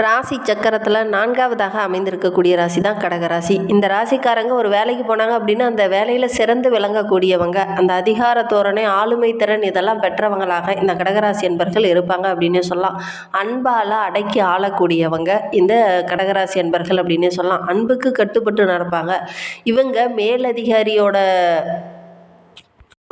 ராசி சக்கரத்தில் நான்காவதாக அமைந்திருக்கக்கூடிய ராசி தான் கடகராசி இந்த ராசிக்காரங்க ஒரு வேலைக்கு போனாங்க அப்படின்னா அந்த வேலையில் சிறந்து விளங்கக்கூடியவங்க. அந்த அதிகார தோரணை ஆளுமை திறன் இதெல்லாம் பெற்றவங்களாக இந்த கடகராசி என்பர்கள் இருப்பாங்க அப்படின்னு சொல்லலாம். அன்பால் அடக்கி ஆளக்கூடியவங்க இந்த கடகராசி என்பர்கள் அப்படின்னு சொல்லலாம். அன்புக்கு கட்டுப்பட்டு நடப்பாங்க. இவங்க மேலதிகாரியோட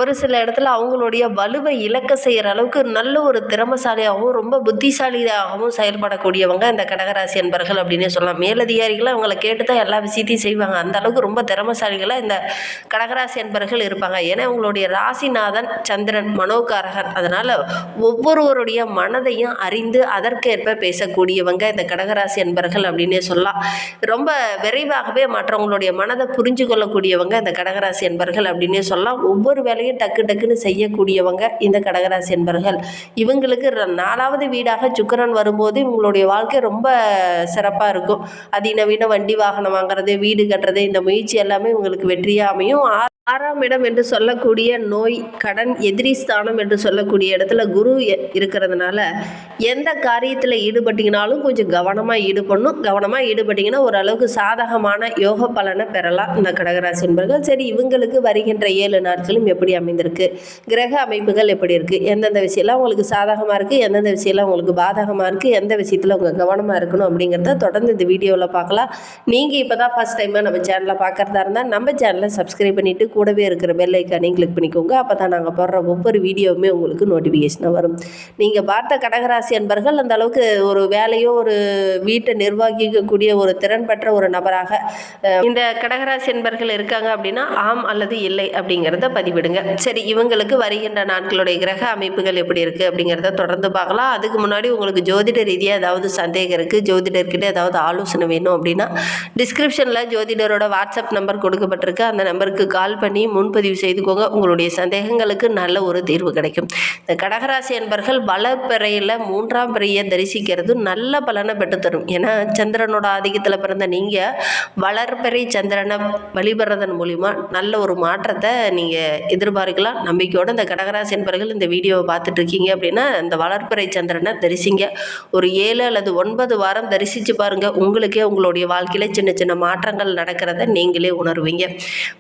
ஒரு சில இடத்துல அவங்களுடைய வலுவை இழக்க செய்கிற அளவுக்கு நல்ல ஒரு திறமசாலியாகவும் ரொம்ப புத்திசாலியாகவும் செயல்படக்கூடியவங்க இந்த கடகராசி என்பர்கள் அப்படின்னே சொல்லலாம். மேலதிகாரிகளை அவங்கள கேட்டு தான் எல்லா விஷயத்தையும் செய்வாங்க. அந்த அளவுக்கு ரொம்ப திறமசாலிகளாக இந்த கடகராசி என்பர்கள் இருப்பாங்க. ஏன்னா அவங்களுடைய ராசிநாதன் சந்திரன் மனோகாரகன். அதனால் ஒவ்வொருவருடைய மனதையும் அறிந்து அதற்கேற்ப பேசக்கூடியவங்க இந்த கடகராசி என்பர்கள் அப்படின்னே சொல்லலாம். ரொம்ப விரைவாகவே மற்றவங்களுடைய மனதை புரிஞ்சு கொள்ளக்கூடியவங்க இந்த கடகராசி என்பர்கள் அப்படின்னே சொல்லலாம். ஒவ்வொரு வேலையும் டக்கு டக்குன்னு செய்யக்கூடியவங்க இந்த கடகராசி என்பர்கள். இவங்களுக்கு நாலாவது வீடாக சுக்கரன் வரும்போது இவங்களுடைய வாழ்க்கை ரொம்ப சிறப்பாக இருக்கும். அதிநவீன வண்டி வாகனம் வாங்குறது வீடு கட்டுறது இந்த முயற்சி எல்லாமே இவங்களுக்கு வெற்றியாக அமையும். ஆறாம் இடம் என்று சொல்லக்கூடிய நோய் கடன் எதிரி ஸ்தானம் என்று சொல்லக்கூடிய இடத்துல குரு எ- இருக்கிறதுனால எந்த காரியத்தில் ஈடுபட்டீங்கனாலும் கொஞ்சம் கவனமாக ஈடுபடணும். கவனமாக ஈடுபட்டீங்கன்னா ஓரளவுக்கு சாதகமான யோக பலனை பெறலாம். இந்த கடகராசி என்பர்கள். சரி இவங்களுக்கு வருகின்ற ஏழு நாட்களும் எப்படி அமைந்திருக்கு? கிரக அமைப்புகள் எப்படி இருக்குது எந்தெந்த விஷயம்லாம் உங்களுக்கு சாதகமாக இருக்குது எந்தெந்த விஷயம்லாம் உங்களுக்கு பாதகமாக இருக்குது எந்த விஷயத்தில் உங்கள் கவனமாக இருக்கணும் அப்படிங்கிறத தொடர்ந்து இந்த வீடியோவில் பார்க்கலாம். நீங்கள் இப்போ தான் ஃபஸ்ட் டைமாக நம்ம சேனலை பார்க்குறதா இருந்தால் நம்ம சேனலை சப்ஸ்கிரைப் பண்ணிவிட்டு கூடவே இருக்கிற பெல் ஐக்கானையும் கிளிக் பண்ணிக்கோங்க. அப்போ தான் நாங்கள் போடுற ஒவ்வொரு வீடியோவுமே உங்களுக்கு நோட்டிஃபிகேஷனாக வரும். நீங்கள் பார்த்த கடகராசி அன்பர்கள் அந்த அளவுக்கு ஒரு வேலையோ ஒரு வீட்டை நிர்வகிக்கக்கூடிய ஒரு திறன் பெற்ற ஒரு நபராக இந்த கடகராசி என்பர்கள் இருக்காங்க அப்படின்னா ஆம் அல்லது இல்லை அப்படிங்கிறத பதிவிடுங்க. சரி இவங்களுக்கு வருகின்ற நாட்களுடைய கிரக அமைப்புகள் எப்படி இருக்குது அப்படிங்கிறத தொடர்ந்து பார்க்கலாம். அதுக்கு முன்னாடி உங்களுக்கு ஜோதிட ரீதியாக ஏதாவது சந்தேகம் இருக்குது ஜோதிடர்கிட்ட ஏதாவது ஆலோசனை வேணும் அப்படின்னா டிஸ்கிரிப்ஷனில் ஜோதிடரோட வாட்ஸ்அப் நம்பர் கொடுக்கப்பட்டிருக்கு. அந்த நம்பருக்கு கால் பண்ணி முன்பதிவு செய்துக்கோங்க. உங்களுடைய சந்தேகங்களுக்கு நல்ல ஒரு தீர்வு கிடைக்கும். இந்த கடகராசி என்பர்கள் வளப்பிறையில் மூன்றாம் பிறையை தரிசிக்கிறது நல்ல பலனை பெற்றுத்தரும். ஏன்னா சந்திரனோட ஆதிக்கத்தில் பிறந்த நீங்கள் வளர்பிறை சந்திரனை வழிபடுறதன் மூலிமா நல்ல ஒரு மாற்றத்தை நீங்கள் எதிர்பார்க்கலாம். நம்பிக்கையோடு இந்த கடகராசி என்பர்கள் இந்த வீடியோவை பார்த்துட்டு இருக்கீங்க அப்படின்னா இந்த வளர்ப்பிறை சந்திரனை தரிசிங்க. ஒரு ஏழு அல்லது ஒன்பது வாரம் தரிசித்து பாருங்கள் உங்களுக்கே உங்களுடைய வாழ்க்கையில் சின்ன சின்ன மாற்றங்கள் நடக்கிறத நீங்களே உணர்வீங்க.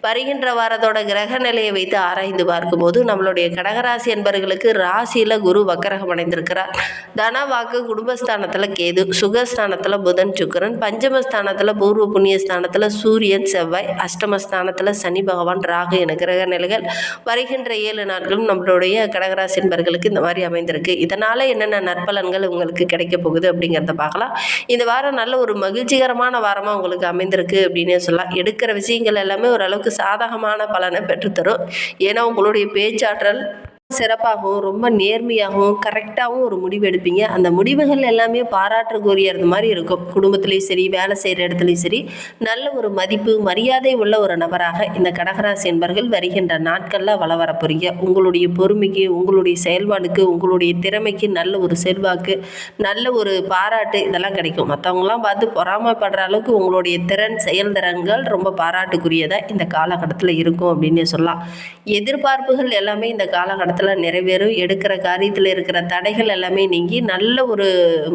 வருகின்ற வாரத்தோட கிரக நிலையை வைத்து ஆராய்ந்து பார்க்கும்போது நம்மளுடைய கடகராசி என்பர்களுக்கு ராசியில் குரு வக்கரகம் அடைந்திருக்கிறார். தன வாக்கு குடும்பஸ்தானத்தில் கேது சுகஸ்தானத்தில் புதன் சுக்கிரன் பஞ்சமஸ்தானத்தில் பூர்வ புண்ணிய ஸ்தானத்தில் சூரியன் செவ்வாய் அஷ்டமஸ்தானத்தில் சனி பகவான் ராகு என கிரக நிலைகள் வருகின்ற ஏழு நாட்களும் நம்மளுடைய கடகராசி என்பர்களுக்கு இந்த மாதிரி அமைந்திருக்கு. இதனால் என்னென்ன நற்பலன்கள் உங்களுக்கு கிடைக்க போகுது அப்படிங்கிறத பார்க்கலாம். இந்த வாரம் நல்ல ஒரு மகிழ்ச்சிகரமான வாரமாக உங்களுக்கு அமைந்திருக்கு அப்படின்னே சொல்லலாம். எடுக்கிற விஷயங்கள் எல்லாமே ஓரளவுக்கு சாதகமான பலனை பெற்றுத்தரும். ஏன்னா உங்களுடைய பேச்சாற்றல் சிறப்பாகவும் ரொம்ப நேர்மையாகவும் கரெக்டாகவும் ஒரு முடிவு எடுப்பீங்க. அந்த முடிவுகள் எல்லாமே பாராட்டுக்குரியது மாதிரி இருக்கும். குடும்பத்துலேயும் சரி வேலை செய்கிற இடத்துலையும் சரி. நல்ல ஒரு மதிப்பு மரியாதை உள்ள ஒரு நபராக இந்த கடகராசி என்பர்கள் வருகின்ற நாட்களில் வள வர உங்களுடைய பொறுமைக்கு உங்களுடைய செயல்பாடுக்கு உங்களுடைய திறமைக்கு நல்ல ஒரு செல்வாக்கு நல்ல ஒரு பாராட்டு இதெல்லாம் கிடைக்கும். மற்றவங்களாம் பார்த்து பொறாமைப்படுற அளவுக்கு உங்களுடைய திறன் செயல்திறன்கள் ரொம்ப பாராட்டுக்குரியதாக இந்த காலகட்டத்தில் இருக்கும் அப்படின்னே சொல்லலாம். எதிர்பார்ப்புகள் எல்லாமே இந்த காலகட்டத்தில் நிறைவேறும் எடுக்கிற காரியத்தில் இருக்கிற தடைகள் எல்லாமே நீங்கி நல்ல ஒரு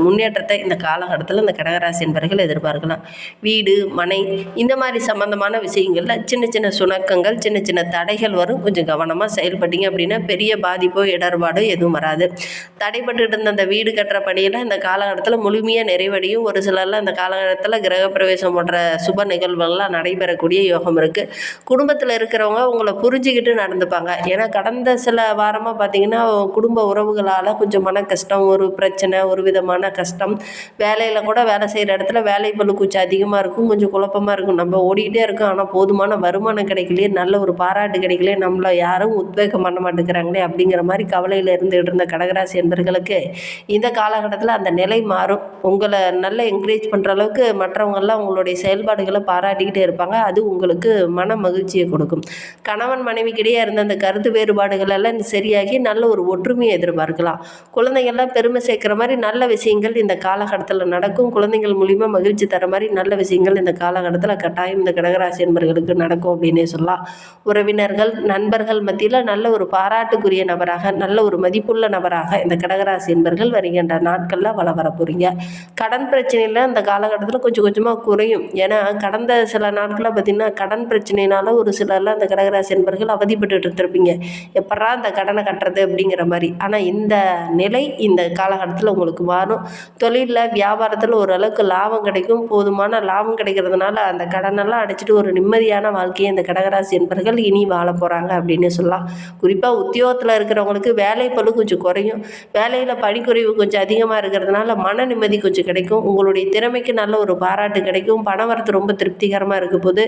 முன்னேற்றத்தை இந்த காலகட்டத்தில் இந்த கடகராசி என்பர்கள் எதிர்பார்க்கலாம். வீடு மனை இந்த மாதிரி சம்பந்தமான விஷயங்களில் சின்ன சின்ன சுணக்கங்கள் சின்ன சின்ன தடைகள் வரும். கொஞ்சம் கவனமாக செயல்பட்டீங்க அப்படின்னா பெரிய பாதிப்போ இடர்பாடோ எதுவும் வராது. தடைப்பட்டு இருந்த அந்த வீடு கட்டுற பணியில் இந்த காலகட்டத்தில் முழுமையாக நிறைவடையும். ஒரு சிலர்லாம் இந்த காலகட்டத்தில் கிரகப்பிரவேசம் போன்ற சுப நிகழ்வுகள்லாம் நடைபெறக்கூடிய யோகம் இருக்குது குடும்பத்தில் இருக்கிறவங்க உங்களை புரிஞ்சுக்கிட்டு நடந்துப்பாங்க. ஏன்னா கடந்த சில வாரமாக பார்த்திங்கன்னா குடும்ப உறவுகளால் கொஞ்சம் மன கஷ்டம் ஒரு பிரச்சனை ஒரு விதமான கஷ்டம். வேலையில் கூட வேலை செய்கிற இடத்துல வேலை பளு கொஞ்சம் அதிகமாக இருக்கும் கொஞ்சம் குழப்பமாக இருக்கும். நம்ம ஓடிக்கிட்டே இருக்கோம் ஆனால் போதுமான வருமானம் கிடைக்கலையே நல்ல ஒரு பாராட்டு கிடைக்கலையே நம்மளை யாரும் உத்வேகம் பண்ண மாட்டேங்கிறாங்களே அப்படிங்கிற மாதிரி கவலையில் இருந்துகிட்டு இருந்த கடகராசி என்பர்களுக்கு இந்த காலகட்டத்தில் அந்த நிலை மாறும். உங்களை நல்ல என்கரேஜ் பண்ணுற அளவுக்கு மற்றவங்கெல்லாம் உங்களுடைய செயல்பாடுகளை பாராட்டிக்கிட்டே இருப்பாங்க. அது உங்களுக்கு மன மகிழ்ச்சியை கொடுக்கும். கணவன் மனைவிக்கிடையே இருந்த அந்த கருத்து வேறுபாடுகள் எல்லாம் சரி சரியாகி நல்ல ஒரு ஒற்றுமையை எதிர்பார்க்கலாம். குழந்தைங்கள்லாம் பெருமை சேர்க்குற மாதிரி நல்ல விஷயங்கள் இந்த காலகட்டத்தில் நடக்கும். குழந்தைகள் மூலிமா மகிழ்ச்சி தர மாதிரி நல்ல விஷயங்கள் இந்த காலகட்டத்தில் கட்டாயம் இந்த கடகராசி என்பர்களுக்கு நடக்கும் அப்படின்னே சொல்லலாம். உறவினர்கள் நண்பர்கள் மத்தியில் நல்ல ஒரு பாராட்டுக்குரிய நபராக நல்ல ஒரு மதிப்புள்ள நபராக இந்த கடகராசி என்பர்கள் வருகின்ற நாட்களில் வள வர போகிறீங்க கடன் பிரச்சனையில் இந்த காலகட்டத்தில் கொஞ்சம் கொஞ்சமாக குறையும். ஏன்னா கடந்த சில நாட்களில் பார்த்திங்கன்னா கடன் பிரச்சனையினால ஒரு சிலர்லாம் அந்த கடகராசி என்பர்கள் அவதிப்பட்டு இருந்திருப்பீங்க. எப்படா அந்த கடன் கட்டுறது அப்படிங்கிற மாதிரி. ஆனால் இந்த நிலை இந்த காலகட்டத்தில் உங்களுக்கு மாறும். தொழிலில் வியாபாரத்தில் ஓரளவுக்கு லாபம் கிடைக்கும். போதுமான லாபம் கிடைக்கிறதுனால அந்த கடனெல்லாம் அடைச்சிட்டு ஒரு நிம்மதியான வாழ்க்கையை இந்த கடகராசி என்பர்கள் இனி வாழ போகிறாங்க அப்படின்னு சொல்லலாம். குறிப்பாக உத்தியோகத்தில் இருக்கிறவங்களுக்கு வேலை பழு கொஞ்சம் குறையும். வேலையில் பணிக்குறைவு கொஞ்சம் அதிகமாக இருக்கிறதுனால மன நிம்மதி கொஞ்சம் கிடைக்கும். உங்களுடைய திறமைக்கு நல்ல ஒரு பாராட்டு கிடைக்கும். பண வரத்து ரொம்ப திருப்திகரமாக இருக்க போது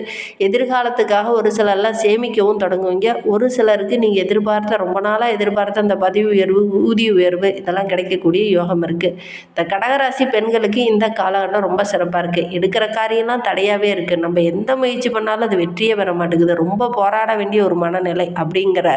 எதிர்காலத்துக்காக ஒரு சிலர்லாம் சேமிக்கவும் தொடங்குவீங்க. ஒரு சிலருக்கு நீங்கள் எதிர்பார்த்த ரொம்ப நாள் நாளாக எதிர்பார்த்த அந்த பதவி உயர்வு ஊதிய உயர்வு இதெல்லாம் கிடைக்கக்கூடிய யோகம் இருக்குது இந்த கடகராசி பெண்களுக்கு இந்த காலகட்டம் ரொம்ப சிறப்பாக இருக்குது எடுக்கிற காரியம்லாம் தடையாகவே இருக்குது நம்ம எந்த முயற்சி பண்ணாலும் அது வெற்றியே பெற மாட்டேங்குது. ரொம்ப போராட வேண்டிய ஒரு மனநிலை அப்படிங்கிற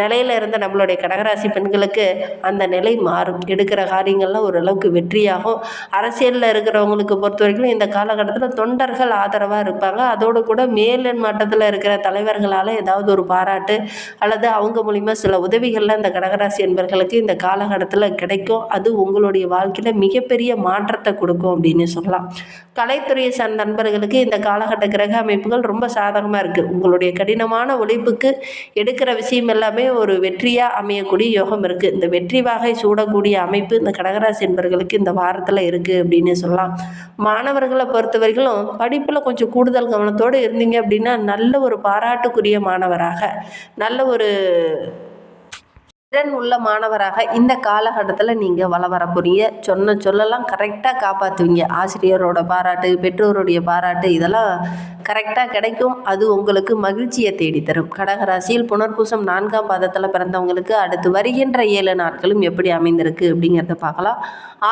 நிலையில் இருந்த நம்மளுடைய கடகராசி பெண்களுக்கு அந்த நிலை மாறும். எடுக்கிற காரியங்கள்லாம் ஓரளவுக்கு வெற்றியாகும். அரசியலில் இருக்கிறவங்களுக்கு பொறுத்த வரைக்கும் இந்த காலகட்டத்தில் தொண்டர்கள் ஆதரவாக இருப்பாங்க. அதோடு கூட மேல் மட்டத்தில் இருக்கிற தலைவர்களால் ஏதாவது ஒரு பாராட்டு அல்லது அவங்க மூலிமா சில உதவிகள்லாம் இந்த கடகராசி என்பர்களுக்கு இந்த காலகட்டத்தில் கிடைக்கும். அது உங்களுடைய வாழ்க்கையில் மிகப்பெரிய மாற்றத்தை கொடுக்கும் அப்படின்னு சொல்லலாம். கலைத்துறையை சார்ந்த நண்பர்களுக்கு இந்த காலகட்ட கிரக அமைப்புகள் ரொம்ப சாதகமாக இருக்குது உங்களுடைய கடினமான உழைப்புக்கு எடுக்கிற விஷயம் எல்லாமே ஒரு வெற்றியாக அமையக்கூடிய யோகம் இருக்குது இந்த வெற்றி வாகை சூடக்கூடிய அமைப்பு இந்த கடகராசி என்பர்களுக்கு இந்த வாரத்தில் இருக்குது அப்படின்னு சொல்லலாம். மாணவர்களை பொறுத்த வரைக்கும் படிப்பில் கொஞ்சம் கூடுதல் கவனத்தோடு இருந்தீங்க அப்படின்னா நல்ல ஒரு பாராட்டுக்குரிய மாணவராக நல்ல ஒரு திறன் உள்ள மாணவராக இந்த காலகட்டத்தில் நீங்கள் வள வர சொன்ன சொல்லலாம் கரெக்டாக காப்பாற்றுவீங்க ஆசிரியரோட பாராட்டு பெற்றோருடைய பாராட்டு இதெல்லாம் கரெக்டாக கிடைக்கும். அது உங்களுக்கு மகிழ்ச்சியை தேடித்தரும். கடகராசியில் புனர்பூசம் நான்காம் பாதத்தில் பிறந்தவங்களுக்கு அடுத்து வருகின்ற ஏழு நாட்களும் எப்படி அமைந்திருக்கு அப்படிங்கிறத பார்க்கலாம்.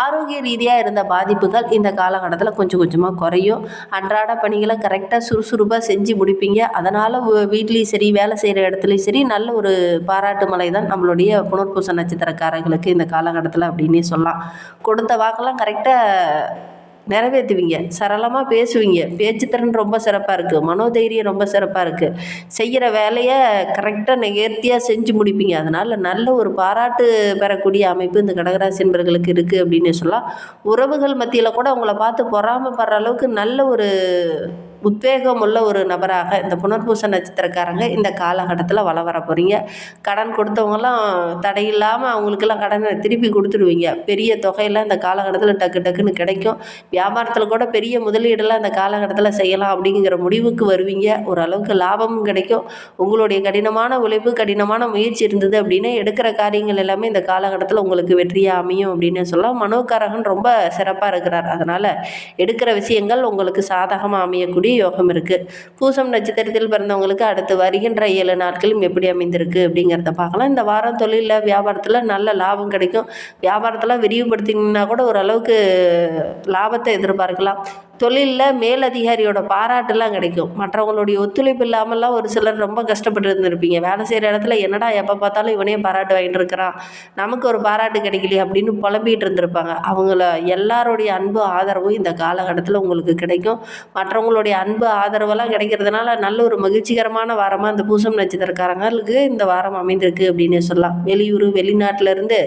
ஆரோக்கிய ரீதியாக இருந்த பாதிப்புகள் இந்த காலகட்டத்தில் கொஞ்சம் கொஞ்சமாக குறையும். அன்றாட பணிகளை கரெக்டாக சுறுசுறுப்பாக செஞ்சு முடிப்பீங்க. அதனால் வீட்லேயும் சரி வேலை செய்கிற இடத்துலையும் சரி நல்ல ஒரு பாராட்டு மலை தான் நம்மளுடைய புனர்பூச நட்சத்திரக்காரங்களுக்கு இந்த காலகட்டத்தில் அப்படின்னே சொல்லலாம். கொடுத்த வாக்கெல்லாம் கரெக்டாக நிறைவேற்றுவீங்க. சரளமாக பேசுவீங்க. பேச்சுத்திறன் ரொம்ப சிறப்பாக இருக்குது மனோதைரியம் ரொம்ப சிறப்பாக இருக்குது செய்கிற வேலையை கரெக்டாக நேர்த்தியாக செஞ்சு முடிப்பீங்க. அதனால் நல்ல ஒரு பாராட்டு பெறக்கூடிய அமைப்பு இந்த கடகராசி என்பர்களுக்கு இருக்குது அப்படின்னு சொல்லலாம். உறவுகள் மத்தியில் கூட உங்களை பார்த்து பொறாமைப்படுற அளவுக்கு நல்ல ஒரு உத்வேகம் உள்ள ஒரு நபராக இந்த புனர்பூச நட்சத்திரக்காரங்க இந்த காலகட்டத்தில் வள வர போகிறீங்க கடன் கொடுத்தவங்கலாம் தடையில்லாமல் அவங்களுக்கெல்லாம் கடனை திருப்பி கொடுத்துடுவீங்க. பெரிய தொகையெல்லாம் இந்த காலகட்டத்தில் டக்கு டக்குன்னு கிடைக்கும். வியாபாரத்தில் கூட பெரிய முதலீடெல்லாம் இந்த காலகட்டத்தில் செய்யலாம் அப்படிங்கிற முடிவுக்கு வருவீங்க. ஓரளவுக்கு லாபமும் கிடைக்கும். உங்களுடைய கடினமான உழைப்பு கடினமான முயற்சி இருந்தது அப்படின்னா எடுக்கிற காரியங்கள் எல்லாமே இந்த காலகட்டத்தில் உங்களுக்கு வெற்றியாக அமையும் அப்படின்னு சொல்லலாம். மனோகாரகன் ரொம்ப சிறப்பாக இருக்கிறார். அதனால் எடுக்கிற விஷயங்கள் உங்களுக்கு சாதகமாக அமையக்கூடிய யோகம் இருக்குது பூசம் நட்சத்திரத்தில் பிறந்தவங்களுக்கு அடுத்து வருகின்ற ஏழு நாட்களும் எப்படி அமைந்திருக்கு அப்படிங்கிறத பார்க்கலாம். இந்த வாரம் தொழிலில் வியாபாரத்தில் நல்ல லாபம் கிடைக்கும். வியாபாரத்தில் விரிவுபடுத்திங்கன்னா கூட ஓரளவுக்கு லாபத்தை எதிர்பார்க்கலாம். தொழிலில் மேலதிகாரியோட பாராட்டுலாம் கிடைக்கும். மற்றவங்களுடைய ஒத்துழைப்பு இல்லாமல்லாம் ஒரு சிலர் ரொம்ப கஷ்டப்பட்டு இருந்திருப்பீங்க வேலை செய்கிற இடத்துல என்னடா எப்போ பார்த்தாலும் இவனே பாராட்டு வாங்கிட்டு இருக்கிறான். நமக்கு ஒரு பாராட்டு கிடைக்கலையே அப்படின்னு புலம்பிகிட்டு இருந்திருப்பாங்க. அவங்கள எல்லாருடைய அன்பு ஆதரவும் இந்த காலகட்டத்தில் உங்களுக்கு கிடைக்கும். மற்றவங்களுடைய அன்பு ஆதரவெல்லாம் கிடைக்கிறதுனால நல்ல ஒரு மகிழ்ச்சிகரமான வாரமாக இந்த பூசம் நட்சத்திரக்காரங்களுக்கு இந்த வாரம் அமைந்திருக்கு அப்படின்னு சொல்லலாம். வெளியூர் வெளிநாட்டிலேருந்து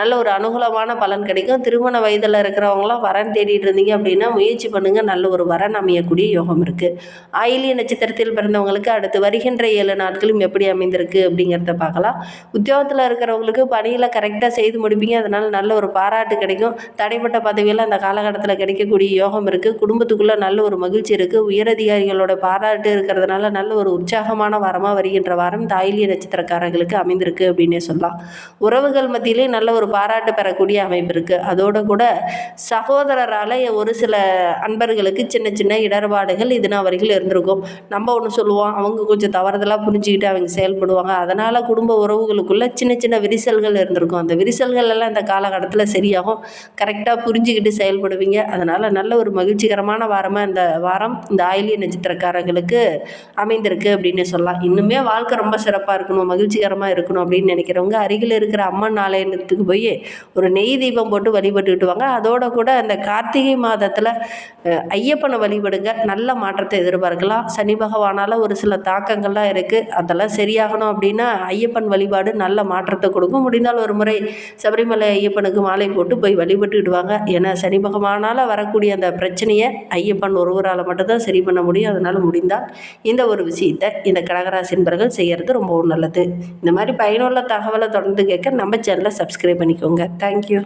நல்ல ஒரு அனுகூலமான பலன் கிடைக்கும். திருமண வயதில் இருக்கிறவங்களாம் வரன் தேடிட்டு இருந்தீங்க அப்படின்னா முயற்சி பண்ணுங்கள் நல்ல ஒரு வரன் அமையக்கூடிய யோகம் இருக்குது ஆயிலிய நட்சத்திரத்தில் பிறந்தவங்களுக்கு அடுத்து வருகின்ற ஏழு நாட்களும் எப்படி அமைந்திருக்கு அப்படிங்கிறத பார்க்கலாம். உத்தியோகத்தில் இருக்கிறவங்களுக்கு பணியில் கரெக்டாக செய்து முடிப்பீங்க. அதனால் நல்ல ஒரு பாராட்டு கிடைக்கும். தடைப்பட்ட பதவியெல்லாம் அந்த காலகட்டத்தில் கிடைக்கக்கூடிய யோகம் இருக்குது குடும்பத்துக்குள்ளே நல்ல ஒரு மகிழ்ச்சி இருக்குது உயரதிகாரிகளோட பாராட்டு இருக்கிறதுனால நல்ல ஒரு உற்சாகமான வாரமாக வருகின்ற வாரம் தாயிலிய நட்சத்திரக்காரர்களுக்கு அமைந்திருக்கு அப்படின்னே சொல்லலாம். உறவுகள் மத்தியிலே நல்ல ஒரு பாராட்டு பெறக்கூடிய அமைப்பு இருக்குது அதோடு கூட சகோதரரால் ஒரு சில அன்பு நண்பர்களுக்கு சின்ன சின்ன இடர்பாடுகள் இதுனா வரைக்கும் இருந்திருக்கும். நம்ம ஒன்று சொல்லுவோம் அவங்க கொஞ்சம் தவறுதலாக புரிஞ்சுக்கிட்டு அவங்க செயல்படுவாங்க. அதனால் குடும்ப உறவுகளுக்குள்ளே சின்ன சின்ன விரிசல்கள் இருந்திருக்கும். அந்த விரிசல்கள் எல்லாம் இந்த காலகட்டத்தில் சரியாகும். கரெக்டாக புரிஞ்சுக்கிட்டு செயல்படுவீங்க. அதனால் நல்ல ஒரு மகிழ்ச்சிகரமான வாரமாக இந்த வாரம் இந்த ஆயிலிய நட்சத்திரக்காரங்களுக்கு அமைந்திருக்கு அப்படின்னு சொல்லலாம். இன்னுமே வாழ்க்கை ரொம்ப சிறப்பாக இருக்கணும் மகிழ்ச்சிகரமாக இருக்கணும் அப்படின்னு நினைக்கிறவங்க அருகில் இருக்கிற அம்மன் ஆலயத்துக்கு போய் ஒரு நெய் தீபம் போட்டு வழிபட்டுக்கிட்டு வாங்க. அதோட கூட அந்த கார்த்திகை மாதத்தில் ஐயப்பனை வழிபடுங்க. நல்ல மாற்றத்தை எதிர்பார்க்கலாம். சனி பகவானால் ஒரு சில தாக்கங்கள்லாம் இருக்குது அதெல்லாம் சரியாகணும் அப்படின்னா ஐயப்பன் வழிபாடு நல்ல மாற்றத்தை கொடுக்கும். முடிந்தால் ஒரு முறை சபரிமலை ஐயப்பனுக்கு மாலை போட்டு போய் வழிபட்டுக்கிட்டுவாங்க ஏன்னா சனி பகவானால் வரக்கூடிய அந்த பிரச்சனையை ஐயப்பன் ஒருவரால் மட்டும்தான் சரி பண்ண முடியும். அதனால் முடிந்தால் இந்த ஒரு விஷயத்தை இந்த கடகராசி என்பர்கள் செய்கிறது ரொம்பவும் நல்லது. இந்த மாதிரி பயனுள்ள தகவலை தொடர்ந்து கேட்க நம்ம சேனலை சப்ஸ்கிரைப் பண்ணிக்கோங்க. தேங்க்யூ